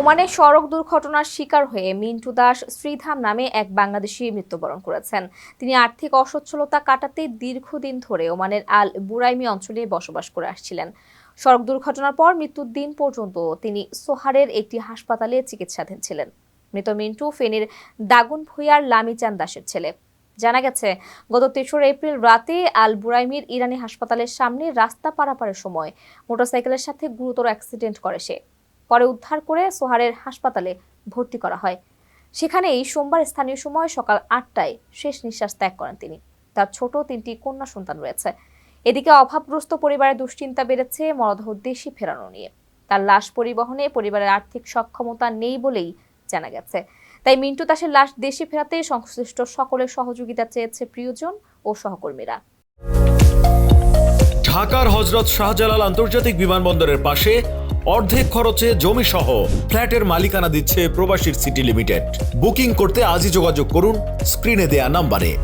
ওমানে সড়ক দুর্ঘটনার শিকার হয়ে মিন্টু দাস শ্রীধাম নামে এক বাংলাদেশি মৃত্যুবরণ করেছেন। তিনি আর্থিক অসচ্ছলতা কাটাতে দীর্ঘদিন ধরে ওমানের আল বুরাইমি অঞ্চলে বসবাস করে আসছিলেন। সড়ক দুর্ঘটনার পর মৃত্যুর দিন পর্যন্ত তিনি সোহারের একটি হাসপাতালে চিকিৎসাধীন ছিলেন। মৃত মিন্টু ফেনীর দাগুন ভুইয়ার লামিচান দাসের ছেলে। জানা গেছে, গত তেসরা এপ্রিল রাতে আল বুরাইমির ইরানি হাসপাতালের সামনে রাস্তা পারাপারের সময় মোটরসাইকেলের সাথে গুরুতর অ্যাক্সিডেন্ট করে সে। পরে উদ্ধার করে সোহারের হাসপাতালে ভর্তি করা হয়। সেখানেই সোমবার স্থানীয় সময় সকাল আটটায় শেষ নিঃশ্বাস ত্যাগ করেন তিনি। তার ছোট তিনটি কন্যা সন্তান রয়েছে। এদিকে অভাবগ্রস্ত পরিবারের দুশ্চিন্তা বেড়েছে, মরদেহ দেশে ফেরানো নিয়ে। তার লাশ পরিবহনে পরিবারের আর্থিক সক্ষমতা নেই বলেই জানা গেছে। তাই মিন্টু দাসের লাশ দেশে ফেরাতে সংশ্লিষ্ট সকলের সহযোগিতা চেয়েছে প্রিয়জন ও সহকর্মীরা। ঢাকার হজরত শাহজালাল আন্তর্জাতিক বিমানবন্দরের পাশে অর্ধেক খরচে জমি সহ ফ্ল্যাটের মালিকানা দিচ্ছে প্রবাসীর সিটি লিমিটেড। বুকিং করতে আজই যোগাযোগ করুন, স্ক্রিনে দেয়া নাম্বারে।